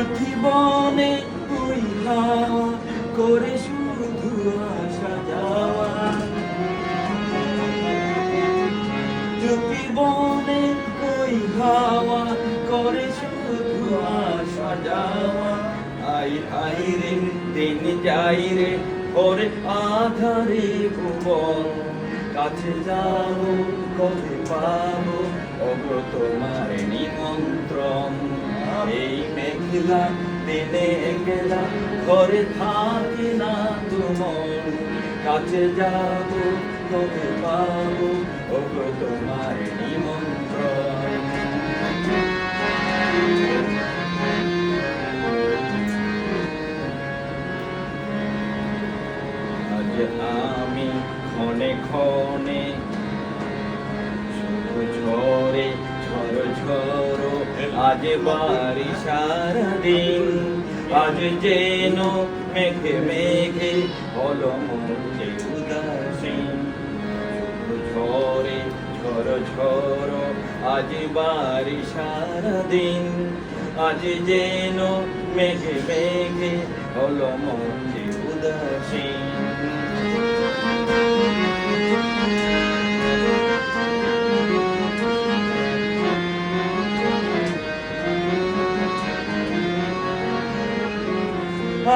যুথি বনে ওই হাওয়া করে শুধু আসা যাওয়া। যুথি বনে ওই করে শুধু আসা যাওয়া। আই আই রে দিন যাই রে ওরে আধারে ভুবন। কাছে যাব, কবে পাবো ওগো তোমার নিমন্ত্রণ। এই মেঘলা দিনে গেলা, ঘরে থাকি না তোমার। কাছে যাব কবে পাবো, ওগো তোমার নিমন্ত্রণ। আমি ক্ষণে ক্ষণে আজ বাড়ি সারাদিন আজ যেন মেঘে মেঘে হলো মধ্যে উদাসীন। ঝরে ঝড় ঝড়, আজ বাড়ি সারাদিন আজ যেন মেঘে মেঘে হলো মধ্যে উদাসীন।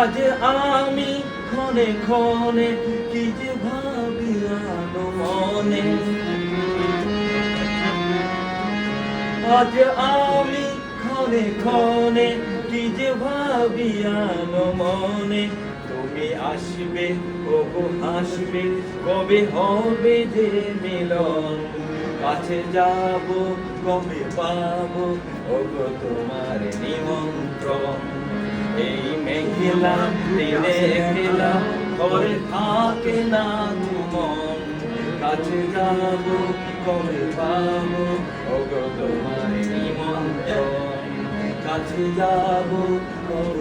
আজ আমি ক্ষণে ক্ষণে কি যে ভাবি মনে আজ আমি ক্ষণে ক্ষণে কি যে ভাবি মনে তুমি আসবে, ওগো হাসবে, কবে হবে যে মিলন? কাছে যাব, কবে পাবো, ওগো তোমার নিমন্ত্রণ। মেঘলা দিলে খেলা করে থাকে না তুমন কাছে যাব কবে পাবো ওগো তোমার নিমন্ত্রণ। কাছে যাব কবে